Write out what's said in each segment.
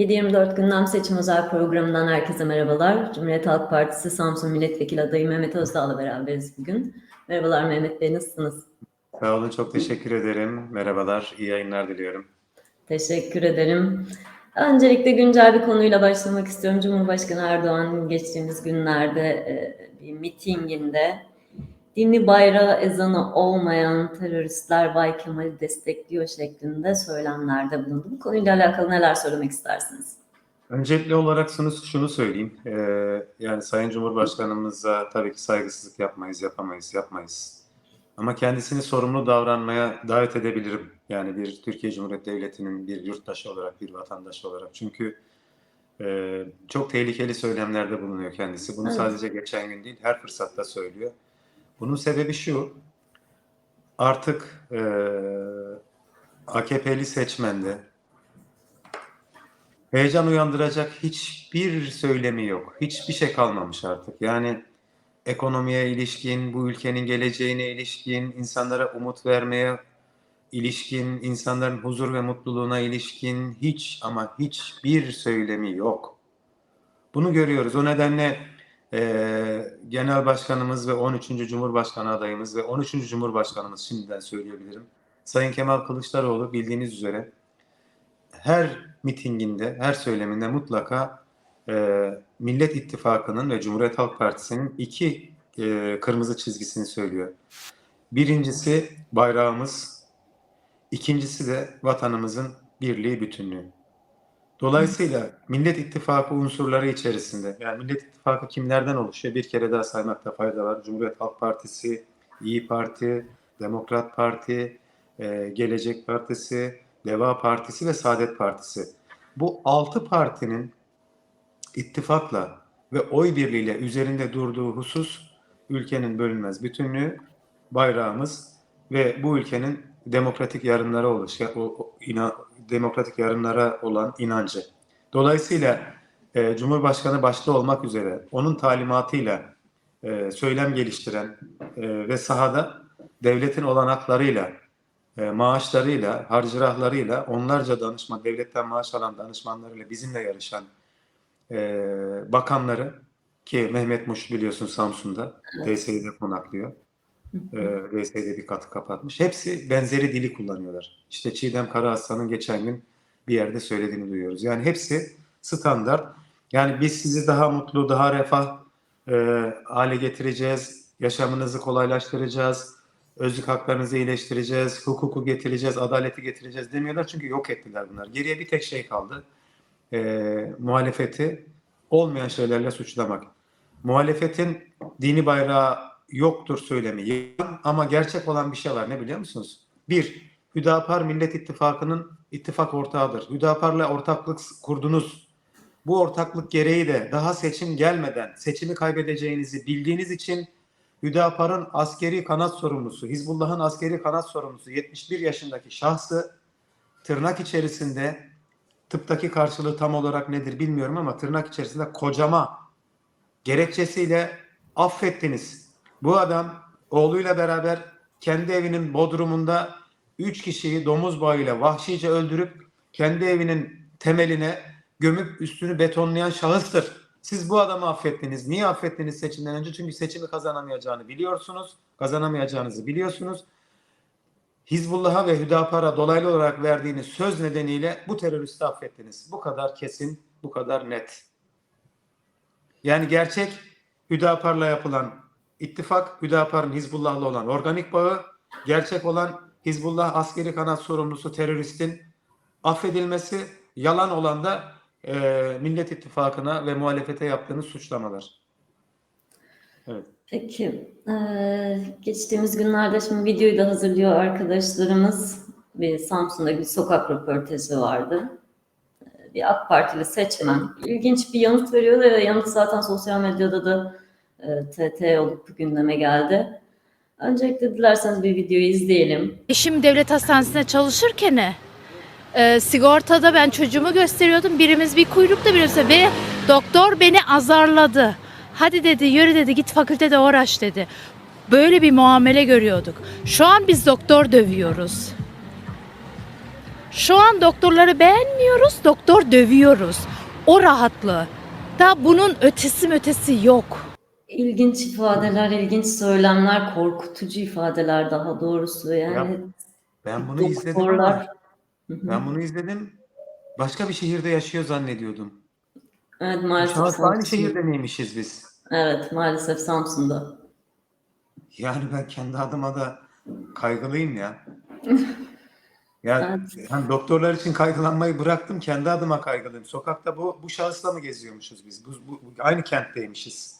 7-24 gündem seçim özel programından herkese merhabalar. Cumhuriyet Halk Partisi Samsun Milletvekili adayı Mehmet Özdağ'la beraberiz bugün. Merhabalar Mehmet Bey, nasılsınız? Sağ olun, çok teşekkür ederim. Merhabalar, iyi yayınlar diliyorum. Teşekkür ederim. Öncelikle güncel bir konuyla başlamak istiyorum. Cumhurbaşkanı Erdoğan geçtiğimiz günlerde e, bir mitinginde dini bayrağı ezanı olmayan teröristler Bay Kemal'i destekliyor şeklinde söylemlerde bulundu. Bu konuyla alakalı neler söylemek istersiniz? Öncelikli olarak şunu, şunu söyleyeyim. Ee, yani Sayın Cumhurbaşkanımıza tabii ki saygısızlık yapmayız, yapamayız, yapmayız. Ama kendisini sorumlu davranmaya davet edebilirim. Yani bir Türkiye Cumhuriyeti Devleti'nin bir yurttaşı olarak, bir vatandaş olarak. Çünkü e, çok tehlikeli söylemlerde bulunuyor kendisi. Bunu Evet. sadece geçen gün değil, her fırsatta söylüyor. Bunun sebebi şu, artık e, AKP'li seçmende heyecan uyandıracak hiçbir söylemi yok. Hiçbir şey kalmamış artık. Yani ekonomiye ilişkin, bu ülkenin geleceğine ilişkin, insanlara umut vermeye ilişkin, insanların huzur ve mutluluğuna ilişkin hiç ama hiçbir söylemi yok. Bunu görüyoruz. O nedenle eee, Genel Başkanımız ve 13. Cumhurbaşkanı adayımız ve 13. Cumhurbaşkanımız şimdiden söyleyebilirim. Sayın Kemal Kılıçdaroğlu bildiğiniz üzere her mitinginde, her söyleminde mutlaka eee, Millet İttifakı'nın ve Cumhuriyet Halk Partisi'nin iki eee, kırmızı çizgisini söylüyor. Birincisi bayrağımız, ikincisi de vatanımızın birliği, bütünlüğü. Dolayısıyla Millet İttifakı unsurları içerisinde, yani Millet İttifakı kimlerden oluşuyor? Bir kere daha saymakta fayda var. Cumhuriyet Halk Partisi, İyi Parti, Demokrat Parti, e, Gelecek Partisi, Deva Partisi ve Saadet Partisi. Bu altı partinin ittifakla ve oy birliğiyle üzerinde durduğu husus ülkenin bölünmez bütünlüğü, bayrağımız ve bu ülkenin demokratik yarınlara oluşan, o, o- ina- demokratik yarınlara olan inancı. Dolayısıyla e, Cumhurbaşkanı başta olmak üzere onun talimatıyla e, söylem geliştiren e, ve sahada devletin olanaklarıyla, e, maaşlarıyla, harcırahlarıyla, onlarca danışman, devletten maaş alan danışmanlarıyla bizimle yarışan e, bakanları ki Mehmet Muş biliyorsun Samsun'da DSİ'de konaklıyor. E, DSİ'de bir katı kapatmış. Hepsi benzeri dili kullanıyorlar. İşte Çiğdem Karaaslan'ın geçen gün bir yerde söylediğini duyuyoruz. Yani hepsi standart. Yani biz sizi daha mutlu, daha refah e, hale getireceğiz. Yaşamınızı kolaylaştıracağız. Özlük haklarınızı iyileştireceğiz. Hukuku getireceğiz, adaleti getireceğiz demiyorlar. Çünkü yok ettiler bunlar. Geriye bir tek şey kaldı. E, muhalefeti olmayan şeylerle suçlamak. Muhalefetin dini bayrağı yoktur söylemi ama gerçek olan bir şey var. Ne biliyor musunuz? Bir, Hüdapar Millet İttifakı'nın ittifak ortağıdır. Hüdapar'la ortaklık kurdunuz. Bu ortaklık gereği de daha seçim gelmeden seçimi kaybedeceğinizi bildiğiniz için Hüdapar'ın askeri kanat sorumlusu, Hizbullah'ın askeri kanat sorumlusu 71 yaşındaki şahsı tırnak içerisinde tıptaki karşılığı tam olarak nedir bilmiyorum ama tırnak içerisinde kocama gerekçesiyle affettiniz. Bu adam oğluyla beraber kendi evinin bodrumunda üç kişiyi domuz bağıyla vahşice öldürüp kendi evinin temeline gömüp üstünü betonlayan şahıstır. Siz bu adamı affettiniz. Niye affettiniz seçimden önce? Çünkü seçimi kazanamayacağını biliyorsunuz. Kazanamayacağınızı biliyorsunuz. Hizbullah'a ve Hüdapar'a dolaylı olarak verdiğiniz söz nedeniyle bu teröristi affettiniz. Bu kadar kesin, bu kadar net. Yani gerçek Hüdapar'la yapılan ittifak, Hüdapar'ın Hizbullah'la olan organik bağı, gerçek olan Hizbullah askeri kanat sorumlusu teröristin affedilmesi, yalan olan da e, Millet İttifakı'na ve muhalefete yaptığınız suçlamalar. Evet. Peki, eee, geçtiğimiz günlerde şimdi videoyu da hazırlıyor arkadaşlarımız. Bir Samsun'da bir sokak röportajı vardı. Eee, Bir AK Partili seçmen ilginç bir yanıt veriyor ve yanıt zaten sosyal medyada da TT olup gündeme geldi. Öncelikle dilerseniz bir videoyu izleyelim. Eşim devlet hastanesinde çalışırken e, sigortada ben çocuğumu gösteriyordum. Birimiz bir kuyrukta birimiz ve doktor beni azarladı. Hadi dedi yürü dedi git fakültede uğraş dedi. Böyle bir muamele görüyorduk. Şu an biz doktor dövüyoruz. Şu an doktorları beğenmiyoruz, doktor dövüyoruz. O rahatlığı. Da bunun ötesi ötesi yok. İlginç ifadeler, ilginç söylemler, korkutucu ifadeler daha doğrusu. Yani Ben bunu izledim doktorlar... ama Hı hı. ben bunu izledim. Başka bir şehirde yaşıyor zannediyordum. Evet maalesef şahıs aynı şehirde miymişiz biz? Evet maalesef Samsun'da. Yani ben kendi adıma da kaygılıyım ya. Ya hani doktorlar için kaygılanmayı bıraktım, kendi adıma kaygılıyım. Sokakta bu bu şahısla mı geziyormuşuz biz? Bu- bu- aynı kentteymişiz.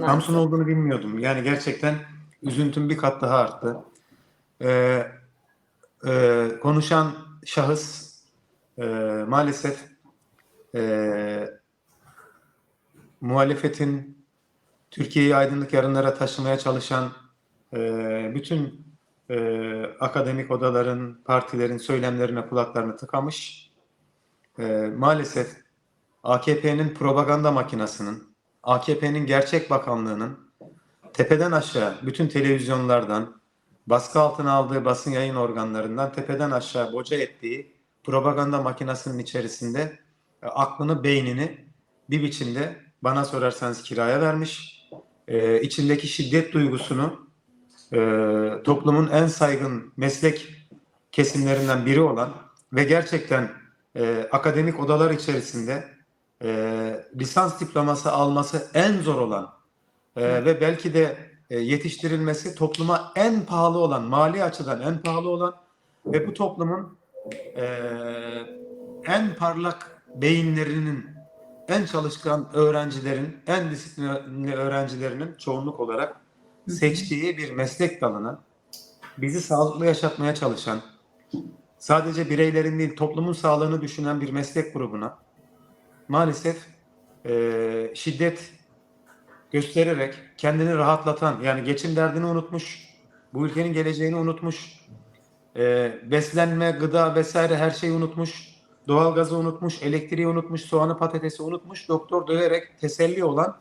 Samsun olduğunu bilmiyordum. Yani gerçekten üzüntüm bir kat daha arttı. Ee, e, konuşan şahıs e, maalesef e, muhalefetin Türkiye'yi aydınlık yarınlara taşımaya çalışan e, bütün e, akademik odaların, partilerin söylemlerine kulaklarını tıkamış. E, maalesef AKP'nin propaganda makinasının, AKP'nin gerçek bakanlığının tepeden aşağı bütün televizyonlardan, baskı altına aldığı basın yayın organlarından tepeden aşağı boca ettiği propaganda makinasının içerisinde e, aklını, beynini bir biçimde bana sorarsanız kiraya vermiş. E, içindeki şiddet duygusunu e, toplumun en saygın meslek kesimlerinden biri olan ve gerçekten e, akademik odalar içerisinde e, lisans diploması alması en zor olan e, ve belki de e, yetiştirilmesi topluma en pahalı olan, mali açıdan en pahalı olan ve bu toplumun e, en parlak beyinlerinin, en çalışkan öğrencilerin, en disiplinli öğrencilerinin çoğunluk olarak seçtiği bir meslek dalına bizi sağlıklı yaşatmaya çalışan, sadece bireylerin değil toplumun sağlığını düşünen bir meslek grubuna maalesef e, şiddet göstererek kendini rahatlatan yani geçim derdini unutmuş, bu ülkenin geleceğini unutmuş, e, beslenme, gıda vesaire her şeyi unutmuş, doğalgazı unutmuş, elektriği unutmuş, soğanı patatesi unutmuş, doktor döverek teselli olan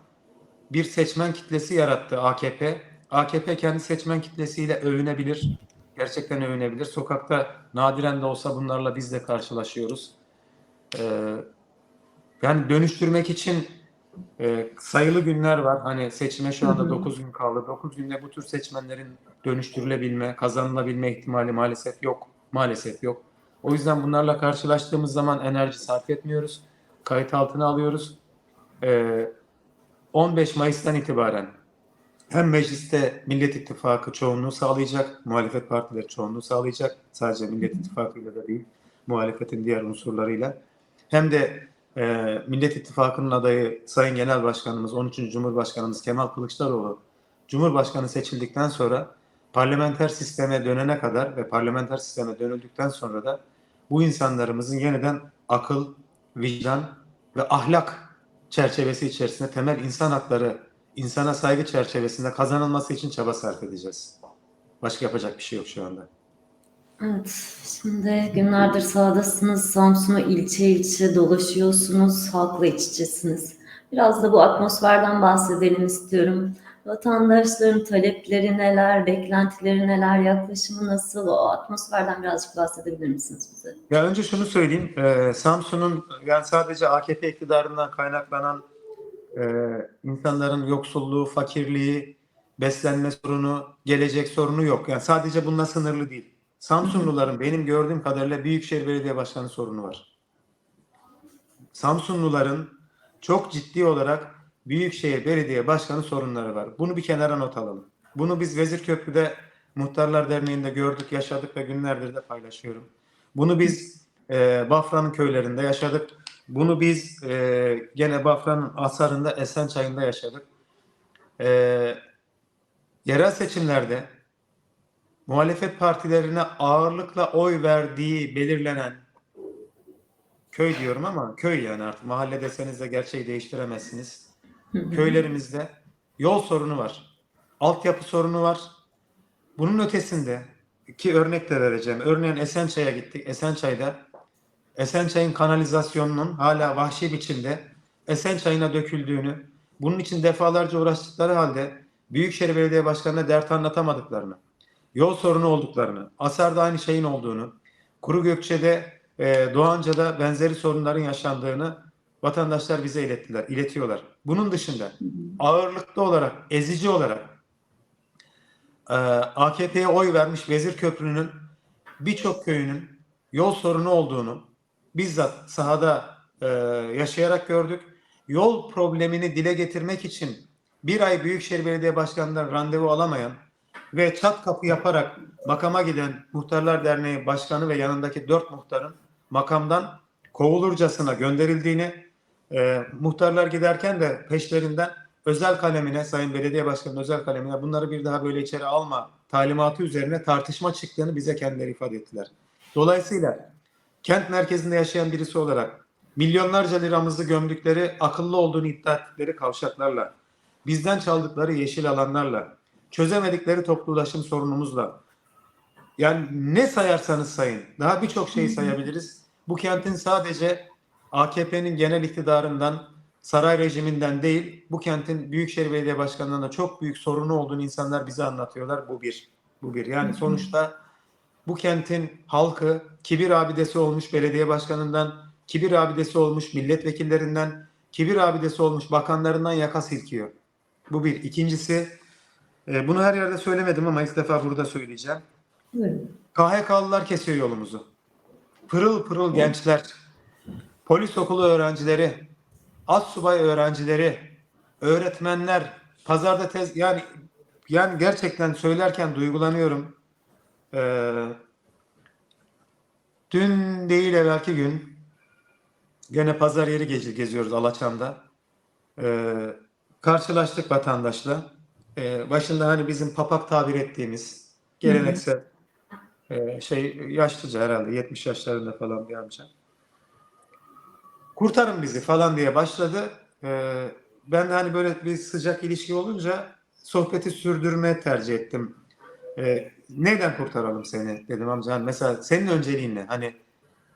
bir seçmen kitlesi yarattı AKP. AKP kendi seçmen kitlesiyle övünebilir. Gerçekten övünebilir. Sokakta nadiren de olsa bunlarla biz de karşılaşıyoruz. Ee, yani dönüştürmek için e, sayılı günler var. Hani seçime şu anda Hı hı. 9 gün kaldı. 9 günde bu tür seçmenlerin dönüştürülebilme, kazanılabilme ihtimali maalesef yok. Maalesef yok. O yüzden bunlarla karşılaştığımız zaman enerji sarf etmiyoruz. Kayıt altına alıyoruz. Ee, 15 Mayıs'tan itibaren hem mecliste Millet İttifakı çoğunluğu sağlayacak, muhalefet partileri çoğunluğu sağlayacak. Sadece Millet İttifakı'yla da değil, muhalefetin diğer unsurlarıyla. Hem de e, Millet İttifakı'nın adayı Sayın Genel Başkanımız, 13. Cumhurbaşkanımız Kemal Kılıçdaroğlu, Cumhurbaşkanı seçildikten sonra parlamenter sisteme dönene kadar ve parlamenter sisteme dönüldükten sonra da bu insanlarımızın yeniden akıl, vicdan ve ahlak çerçevesi içerisinde temel insan hakları, insana saygı çerçevesinde kazanılması için çaba sarf edeceğiz. Başka yapacak bir şey yok şu anda. Evet, şimdi günlerdir sahadasınız. Samsun'u ilçe ilçe dolaşıyorsunuz, halkla iç içesiniz. Biraz da bu atmosferden bahsedelim istiyorum. Vatandaşların talepleri neler, beklentileri neler, yaklaşımı nasıl? O atmosferden birazcık bahsedebilir misiniz bize? Ya önce şunu söyleyeyim. Ee, Samsun'un yani sadece AKP iktidarından kaynaklanan e, insanların yoksulluğu, fakirliği, beslenme sorunu, gelecek sorunu yok. Yani sadece bununla sınırlı değil. Samsunluların benim gördüğüm kadarıyla Büyükşehir Belediye Başkanı sorunu var. Samsunluların çok ciddi olarak Büyükşehir Belediye Başkanı sorunları var. Bunu bir kenara not alalım. Bunu biz Vezirköprü'de Muhtarlar Derneği'nde gördük, yaşadık ve günlerdir de paylaşıyorum. Bunu biz e, Bafra'nın köylerinde yaşadık. Bunu biz e, gene Bafra'nın Asar'ında, Esençay'ında yaşadık. E, yerel seçimlerde muhalefet partilerine ağırlıkla oy verdiği belirlenen köy diyorum ama köy yani artık mahalle deseniz de gerçeği değiştiremezsiniz. Köylerimizde yol sorunu var. Altyapı sorunu var. Bunun ötesinde iki örnek de vereceğim. Örneğin Esençay'a gittik. Esençay'da Esençay'ın kanalizasyonunun hala vahşi biçimde Esençay'ına döküldüğünü, bunun için defalarca uğraştıkları halde Büyükşehir Belediye Başkanı'na dert anlatamadıklarını, yol sorunu olduklarını, Asar'da aynı şeyin olduğunu, Kuru Gökçe'de, e, Doğanca'da benzeri sorunların yaşandığını vatandaşlar bize ilettiler, iletiyorlar. Bunun dışında ağırlıklı olarak, ezici olarak e, AKP'ye oy vermiş Vezir Köprü'nün birçok köyünün yol sorunu olduğunu bizzat sahada e, yaşayarak gördük. Yol problemini dile getirmek için bir ay Büyükşehir Belediye Başkanı'ndan randevu alamayan ve çat kapı yaparak makama giden Muhtarlar Derneği Başkanı ve yanındaki dört muhtarın makamdan kovulurcasına gönderildiğini, e, muhtarlar giderken de peşlerinden özel kalemine, Sayın Belediye Başkanı'nın özel kalemine bunları bir daha böyle içeri alma talimatı üzerine tartışma çıktığını bize kendileri ifade ettiler. Dolayısıyla kent merkezinde yaşayan birisi olarak milyonlarca liramızı gömdükleri, akıllı olduğunu iddia ettikleri kavşaklarla, bizden çaldıkları yeşil alanlarla, çözemedikleri toplu ulaşım sorunumuzla, yani ne sayarsanız sayın, daha birçok şeyi sayabiliriz. Bu kentin sadece AKP'nin genel iktidarından, saray rejiminden değil, bu kentin Büyükşehir Belediye Başkanlığı'nda çok büyük sorunu olduğunu insanlar bize anlatıyorlar. Bu bir. Bu bir. Yani sonuçta bu kentin halkı kibir abidesi olmuş belediye başkanından, kibir abidesi olmuş milletvekillerinden, kibir abidesi olmuş bakanlarından yaka silkiyor. Bu bir. İkincisi, e, bunu her yerde söylemedim ama ilk defa burada söyleyeceğim. Buyurun. KHK'lılar kesiyor yolumuzu. Pırıl pırıl gençler, polis okulu öğrencileri, subay öğrencileri, öğretmenler, pazarda tez yani yani gerçekten söylerken duygulanıyorum. Ee, dün değil evvelki gün gene pazar yeri gezi, geziyoruz Alaçam'da. Ee, karşılaştık vatandaşla. Ee, başında hani bizim papak tabir ettiğimiz geleneksel ee, şey yaşlıca herhalde 70 yaşlarında falan bir amca. Kurtarın bizi falan diye başladı. Ee, ben de hani böyle bir sıcak ilişki olunca sohbeti sürdürmeye tercih ettim. Ee, neden kurtaralım seni dedim amca. Hani mesela senin önceliğin ne? Hani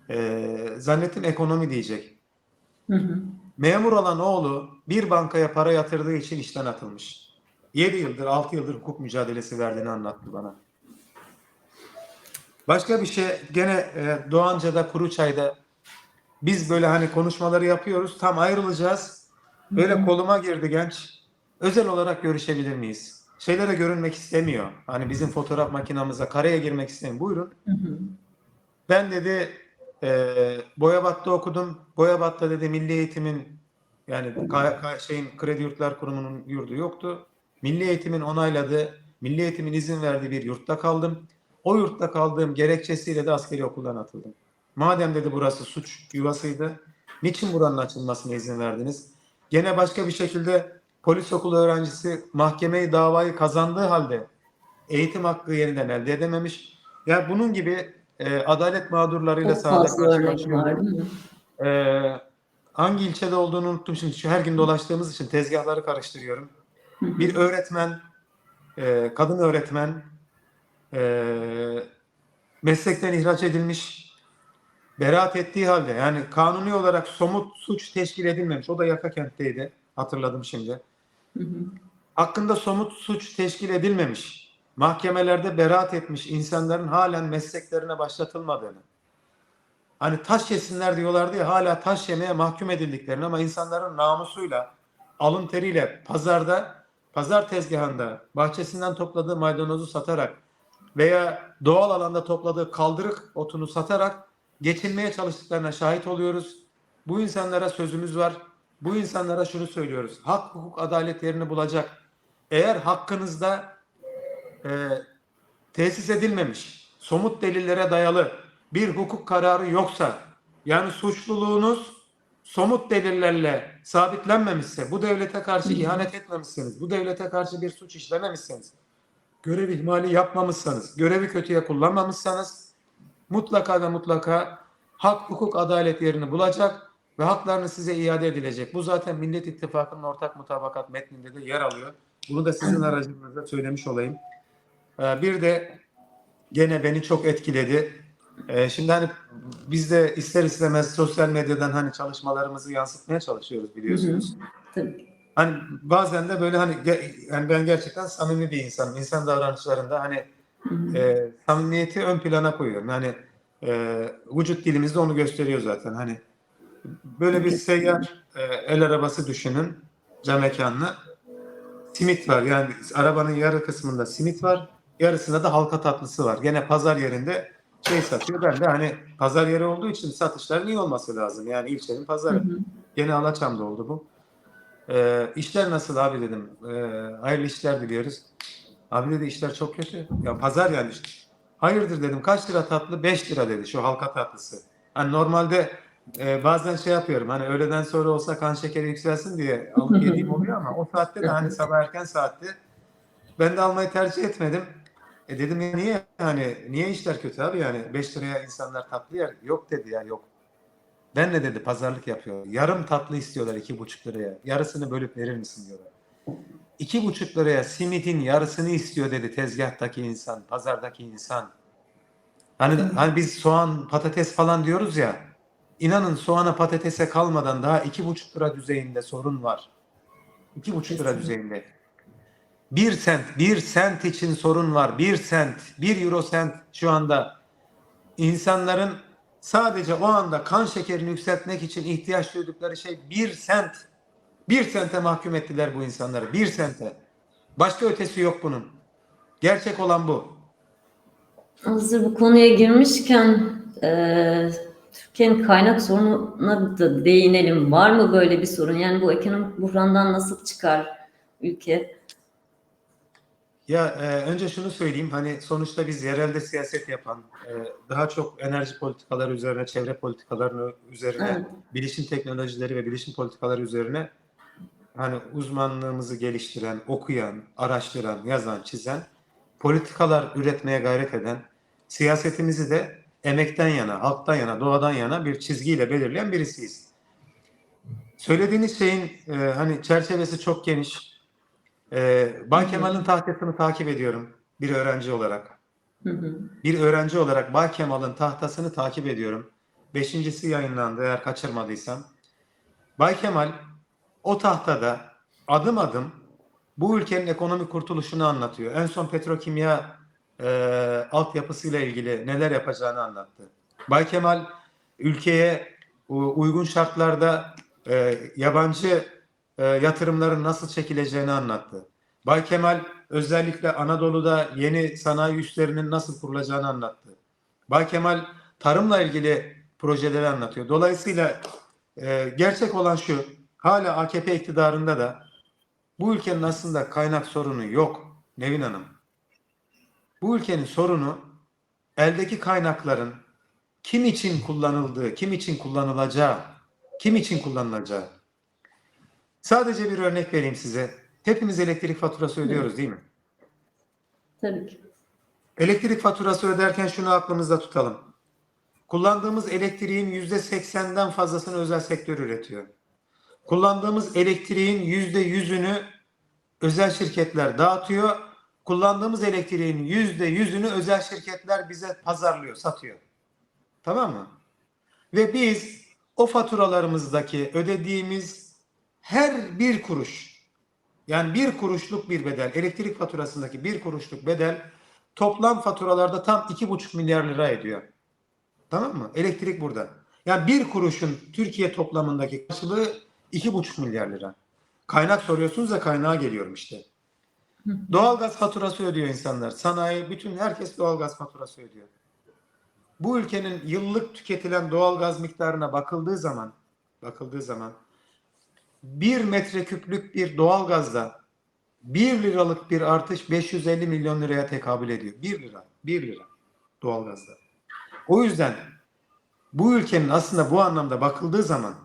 e, zannettim ekonomi diyecek. Hı hı. Memur olan oğlu bir bankaya para yatırdığı için işten atılmış. 7 yıldır, 6 yıldır hukuk mücadelesi verdiğini anlattı bana. Başka bir şey gene e, Doğanca'da Kuruçay'da biz böyle hani konuşmaları yapıyoruz. Tam ayrılacağız. Böyle koluma girdi genç. Özel olarak görüşebilir miyiz? Şeylere görünmek istemiyor. Hani bizim fotoğraf makinamıza kareye girmek istemiyor. Buyurun. Hı hı. Ben dedi e, Boyabat'ta okudum. Boyabat'ta dedi Milli Eğitim'in yani K- K- şeyin Kredi Yurtlar Kurumu'nun yurdu yoktu. Milli Eğitim'in onayladığı, Milli Eğitim'in izin verdiği bir yurtta kaldım. O yurtta kaldığım gerekçesiyle de askeri okuldan atıldım. Madem dedi burası suç yuvasıydı, niçin buranın açılmasına izin verdiniz? Gene başka bir şekilde polis okulu öğrencisi mahkemeyi davayı kazandığı halde eğitim hakkı yeniden elde edememiş. Yani bunun gibi e, adalet mağdurlarıyla sahada karşılaşıyoruz. Ee, hangi ilçede olduğunu unuttum şimdi. Şu her gün dolaştığımız için tezgahları karıştırıyorum. Bir öğretmen, e, kadın öğretmen e, meslekten ihraç edilmiş, beraat ettiği halde yani kanuni olarak somut suç teşkil edilmemiş. O da Yaka-Kent'teydi. Hatırladım şimdi. Hı hı. Hakkında somut suç teşkil edilmemiş. Mahkemelerde beraat etmiş insanların halen mesleklerine başlatılmadığını. Hani taş yesinler diyorlardı ya hala taş yemeye mahkum edildiklerini ama insanların namusuyla, alın teriyle pazarda, pazar tezgahında bahçesinden topladığı maydanozu satarak veya doğal alanda topladığı kaldırık otunu satarak geçinmeye çalıştıklarına şahit oluyoruz. Bu insanlara sözümüz var. Bu insanlara şunu söylüyoruz. Hak, hukuk, adalet yerini bulacak. Eğer hakkınızda e, tesis edilmemiş, somut delillere dayalı bir hukuk kararı yoksa, yani suçluluğunuz somut delillerle sabitlenmemişse, bu devlete karşı ihanet etmemişseniz, bu devlete karşı bir suç işlememişseniz, görev ihmali yapmamışsanız, görevi kötüye kullanmamışsanız, mutlaka ve mutlaka hak, hukuk, adalet yerini bulacak ve haklarını size iade edilecek. Bu zaten Millet İttifakı'nın ortak mutabakat metninde de yer alıyor. Bunu da sizin aracınızda söylemiş olayım. Ee, Bir de gene beni çok etkiledi. Ee, Şimdi hani biz de ister istemez sosyal medyadan hani çalışmalarımızı yansıtmaya çalışıyoruz biliyorsunuz. Tabii. Hani bazen de böyle hani yani ben gerçekten samimi bir insanım. İnsan davranışlarında hani Hı hı. e, samimiyeti ön plana koyuyorum. Yani e, vücut dilimiz de onu gösteriyor zaten. Hani böyle bir seyyar e, el arabası düşünün. Cam mekanlı. Simit var. Yani arabanın yarı kısmında simit var. Yarısında da halka tatlısı var. Gene pazar yerinde şey satıyor. Ben de hani pazar yeri olduğu için satışların iyi olması lazım. Yani ilçenin pazarı. Hı hı. Gene Alaçam'da oldu bu. Ee, işler nasıl abi dedim. Ee, hayırlı işler diliyoruz. Abi dedi işler çok kötü. Ya pazar yani işte. Hayırdır dedim. Kaç lira tatlı? 5 lira dedi şu halka tatlısı. Hani normalde e, bazen şey yapıyorum. Hani öğleden sonra olsa kan şekeri yükselsin diye alıp yediğim oluyor ama o saatte de hani sabah erken saatte ben de almayı tercih etmedim. E dedim ya niye hani niye işler kötü abi yani 5 liraya insanlar tatlı yer. Yok dedi ya yok. Ben ne dedi pazarlık yapıyor. Yarım tatlı istiyorlar iki buçuk liraya. Yarısını bölüp verir misin diyorlar. İki buçuk liraya simitin yarısını istiyor dedi tezgahtaki insan, pazardaki insan. Hani, hani biz soğan, patates falan diyoruz ya. İnanın soğana patatese kalmadan daha iki buçuk lira düzeyinde sorun var. İki buçuk lira düzeyinde. Bir sent, bir sent için sorun var. Bir sent, bir euro sent şu anda insanların sadece o anda kan şekerini yükseltmek için ihtiyaç duydukları şey bir sent. Bir sente mahkum ettiler bu insanları. Bir sente. Başka ötesi yok bunun. Gerçek olan bu. Hazır bu konuya girmişken e, Türkiye'nin kaynak sorununa da değinelim. Var mı böyle bir sorun? Yani bu ekonomik buhrandan nasıl çıkar ülke? Ya e, önce şunu söyleyeyim hani sonuçta biz yerelde siyaset yapan e, daha çok enerji politikaları üzerine, çevre politikalarını üzerine, Evet. bilişim teknolojileri ve bilişim politikaları üzerine hani uzmanlığımızı geliştiren, okuyan, araştıran, yazan, çizen, politikalar üretmeye gayret eden, siyasetimizi de emekten yana, halktan yana, doğadan yana bir çizgiyle belirleyen birisiyiz. Söylediğiniz şeyin e, hani çerçevesi çok geniş. E, Bay. Kemal'in tahtasını takip ediyorum bir öğrenci olarak. Hı hı. Bir öğrenci olarak Bay Kemal'in tahtasını takip ediyorum. Beşincisi yayınlandı eğer kaçırmadıysam. Bay Kemal o tahtada adım adım bu ülkenin ekonomik kurtuluşunu anlatıyor. En son petrokimya e, altyapısıyla ilgili neler yapacağını anlattı. Bay Kemal ülkeye uygun şartlarda e, yabancı e, yatırımların nasıl çekileceğini anlattı. Bay Kemal özellikle Anadolu'da yeni sanayi üslerinin nasıl kurulacağını anlattı. Bay Kemal tarımla ilgili projeleri anlatıyor. Dolayısıyla e, gerçek olan şu, hala AKP iktidarında da bu ülkenin aslında kaynak sorunu yok Nevin Hanım. Bu ülkenin sorunu eldeki kaynakların kim için kullanıldığı, kim için kullanılacağı, kim için kullanılacağı. Sadece bir örnek vereyim size. Hepimiz elektrik faturası ödüyoruz değil mi? Tabii ki. Elektrik faturası öderken şunu aklımızda tutalım. Kullandığımız elektriğin yüzde seksenden fazlasını özel sektör üretiyor. Kullandığımız elektriğin yüzde yüzünü özel şirketler dağıtıyor. Kullandığımız elektriğin yüzde yüzünü özel şirketler bize pazarlıyor, satıyor. Tamam mı? Ve biz o faturalarımızdaki ödediğimiz her bir kuruş, yani bir kuruşluk bir bedel, elektrik faturasındaki bir kuruşluk bedel toplam faturalarda tam iki buçuk milyar lira ediyor. Tamam mı? Elektrik burada. Yani bir kuruşun Türkiye toplamındaki karşılığı iki buçuk milyar lira. Kaynak soruyorsunuz da kaynağa geliyorum işte. Doğalgaz faturası ödüyor insanlar. Sanayi, bütün herkes doğalgaz faturası ödüyor. Bu ülkenin yıllık tüketilen doğalgaz miktarına bakıldığı zaman bakıldığı zaman bir metreküplük bir doğalgazda 1 liralık bir artış 550 milyon liraya tekabül ediyor. 1 lira, 1 lira doğalgazda. O yüzden bu ülkenin aslında bu anlamda bakıldığı zaman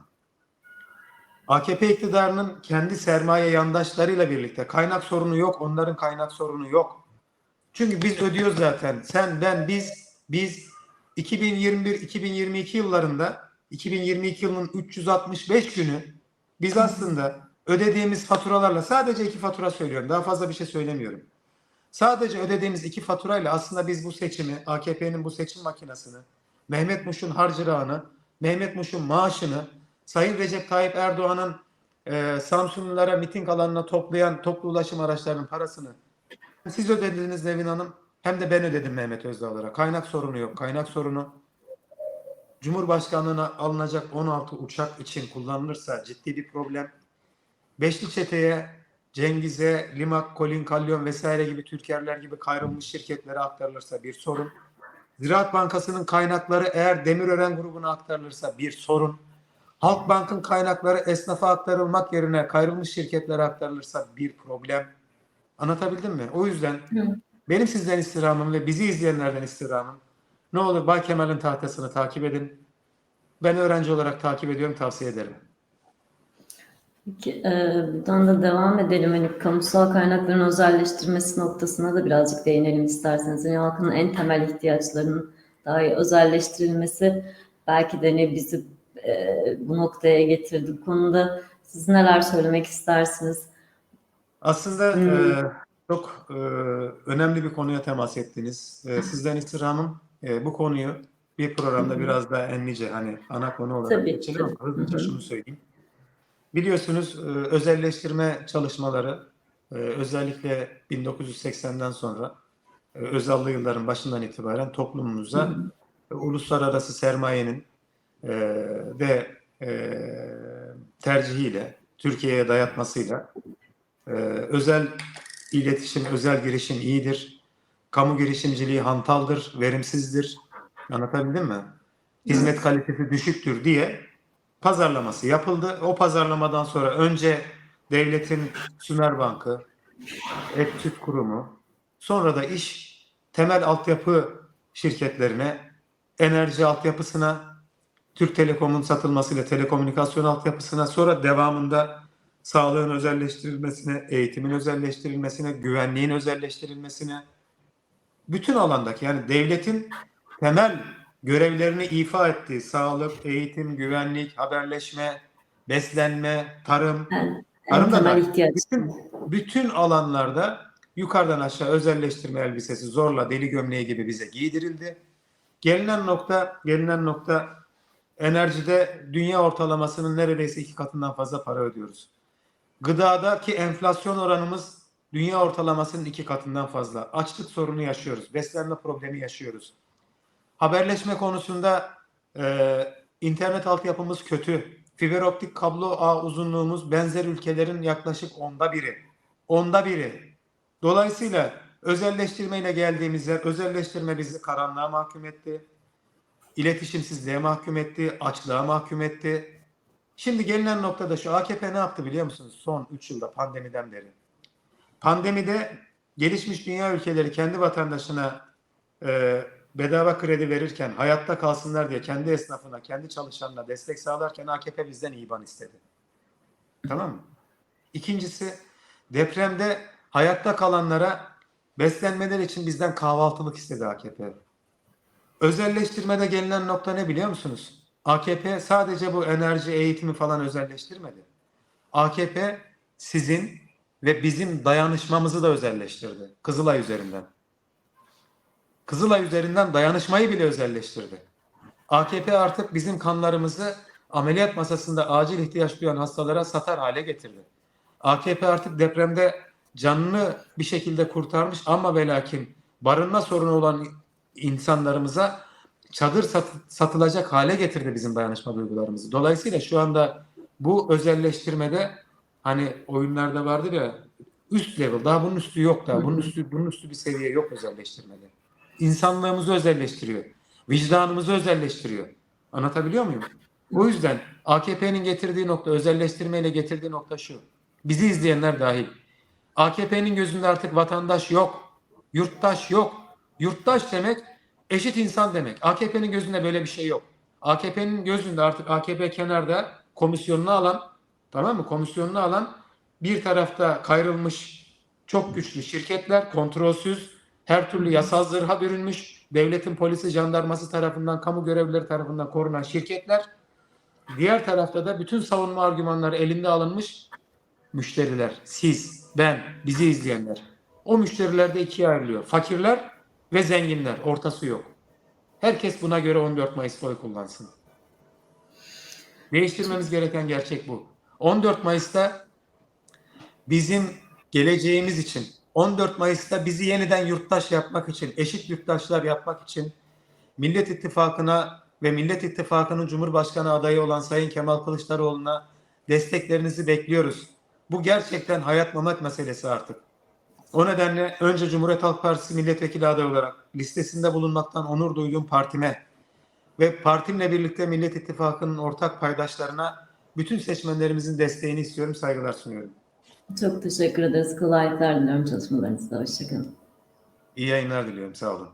AKP iktidarının kendi sermaye yandaşlarıyla birlikte kaynak sorunu yok, onların kaynak sorunu yok. Çünkü biz ödüyoruz zaten. Sen, ben, biz, biz 2021-2022 yıllarında 2022 yılının 365 günü biz aslında ödediğimiz faturalarla sadece iki fatura söylüyorum. Daha fazla bir şey söylemiyorum. Sadece ödediğimiz iki faturayla aslında biz bu seçimi, AKP'nin bu seçim makinesini, Mehmet Muş'un harcırağını, Mehmet Muş'un maaşını, Sayın Recep Tayyip Erdoğan'ın e, Samsunlulara miting alanına toplayan toplu ulaşım araçlarının parasını siz ödediniz Nevin Hanım hem de ben ödedim Mehmet Özdağlar'a. Kaynak sorunu yok. Kaynak sorunu Cumhurbaşkanlığına alınacak 16 uçak için kullanılırsa ciddi bir problem. Beşli çeteye, Cengiz'e, Limak, Kolin, Kalyon vesaire gibi Türkerler gibi kayrılmış şirketlere aktarılırsa bir sorun. Ziraat Bankası'nın kaynakları eğer Demirören grubuna aktarılırsa bir sorun. Halkbank'ın kaynakları esnafa aktarılmak yerine kayrılmış şirketlere aktarılırsa bir problem. Anlatabildim mi? O yüzden Hı. benim sizden istirhamım ve bizi izleyenlerden istirhamım ne olur Bay Kemal'in tahtasını takip edin. Ben öğrenci olarak takip ediyorum, tavsiye ederim. Peki, e, buradan da devam edelim. Hani kamusal kaynakların özelleştirmesi noktasına da birazcık değinelim isterseniz. Yani halkın en temel ihtiyaçlarının daha iyi özelleştirilmesi belki de ne bizi e, bu noktaya getirdi. Bu konuda siz neler söylemek istersiniz? Aslında Hmm. e, çok e, önemli bir konuya temas ettiniz. E, sizden istirhamım e, bu konuyu bir programda Hı. biraz daha enlice hani ana konu olarak Tabii geçelim ama hızlıca Hı hı. şunu söyleyeyim. Biliyorsunuz e, özelleştirme çalışmaları e, özellikle 1980'den sonra e, Özallı yılların başından itibaren toplumumuza e, uluslararası sermayenin e, ve e, tercihiyle Türkiye'ye dayatmasıyla e, özel iletişim, özel girişim iyidir. Kamu girişimciliği hantaldır, verimsizdir. Anlatabildim mi? Hizmet kalitesi düşüktür diye pazarlaması yapıldı. O pazarlamadan sonra önce devletin Sümer Bankı, Et Süt Kurumu, sonra da iş temel altyapı şirketlerine, enerji altyapısına, Türk Telekom'un satılmasıyla telekomünikasyon altyapısına, sonra devamında sağlığın özelleştirilmesine, eğitimin özelleştirilmesine, güvenliğin özelleştirilmesine, bütün alandaki yani devletin temel görevlerini ifa ettiği sağlık, eğitim, güvenlik, haberleşme, beslenme, tarım, en tarım da bütün, bütün alanlarda yukarıdan aşağı özelleştirme elbisesi zorla deli gömleği gibi bize giydirildi. Gelinen nokta, gelinen nokta enerjide dünya ortalamasının neredeyse iki katından fazla para ödüyoruz. Gıdadaki enflasyon oranımız dünya ortalamasının iki katından fazla. Açlık sorunu yaşıyoruz. Beslenme problemi yaşıyoruz. Haberleşme konusunda e, internet altyapımız kötü. Fiber optik kablo ağ uzunluğumuz benzer ülkelerin yaklaşık onda biri. Onda biri. Dolayısıyla özelleştirmeyle geldiğimiz yer, özelleştirme bizi karanlığa mahkum etti. İletişimsizliğe mahkum etti, açlığa mahkum etti. Şimdi gelinen noktada şu AKP ne yaptı biliyor musunuz? Son 3 yılda pandemiden beri. Pandemide gelişmiş dünya ülkeleri kendi vatandaşına e, bedava kredi verirken hayatta kalsınlar diye kendi esnafına, kendi çalışanına destek sağlarken AKP bizden IBAN istedi. Tamam mı? İkincisi depremde hayatta kalanlara beslenmeler için bizden kahvaltılık istedi AKP. Özelleştirmede gelinen nokta ne biliyor musunuz? AKP sadece bu enerji eğitimi falan özelleştirmedi. AKP sizin ve bizim dayanışmamızı da özelleştirdi. Kızılay üzerinden. Kızılay üzerinden dayanışmayı bile özelleştirdi. AKP artık bizim kanlarımızı ameliyat masasında acil ihtiyaç duyan hastalara satar hale getirdi. AKP artık depremde canını bir şekilde kurtarmış ama ve barınma sorunu olan insanlarımıza çadır sat- satılacak hale getirdi bizim dayanışma duygularımızı. Dolayısıyla şu anda bu özelleştirmede hani oyunlarda vardır ya üst level daha bunun üstü yok daha bunun üstü bunun üstü bir seviye yok özelleştirmede. İnsanlığımızı özelleştiriyor. Vicdanımızı özelleştiriyor. Anlatabiliyor muyum? O yüzden AKP'nin getirdiği nokta özelleştirmeyle getirdiği nokta şu. Bizi izleyenler dahil. AKP'nin gözünde artık vatandaş yok. Yurttaş yok. Yurttaş demek eşit insan demek. AKP'nin gözünde böyle bir şey yok. AKP'nin gözünde artık AKP kenarda komisyonunu alan tamam mı? Komisyonunu alan bir tarafta kayrılmış çok güçlü şirketler, kontrolsüz, her türlü yasal zırha bürünmüş, devletin polisi, jandarması tarafından, kamu görevlileri tarafından korunan şirketler. Diğer tarafta da bütün savunma argümanları elinde alınmış müşteriler. Siz, ben, bizi izleyenler. O müşteriler de ikiye ayrılıyor. Fakirler ve zenginler. Ortası yok. Herkes buna göre 14 Mayıs oy kullansın. Değiştirmemiz gereken gerçek bu. 14 Mayıs'ta bizim geleceğimiz için 14 Mayıs'ta bizi yeniden yurttaş yapmak için, eşit yurttaşlar yapmak için Millet İttifakı'na ve Millet İttifakı'nın Cumhurbaşkanı adayı olan Sayın Kemal Kılıçdaroğlu'na desteklerinizi bekliyoruz. Bu gerçekten hayat mamat meselesi artık. O nedenle önce Cumhuriyet Halk Partisi milletvekili adayı olarak listesinde bulunmaktan onur duyduğum partime ve partimle birlikte Millet İttifakı'nın ortak paydaşlarına bütün seçmenlerimizin desteğini istiyorum, saygılar sunuyorum. Çok teşekkür ederiz. Kolaylıklar diliyorum çalışmalarınızda. Hoşçakalın. İyi yayınlar diliyorum, sağ olun.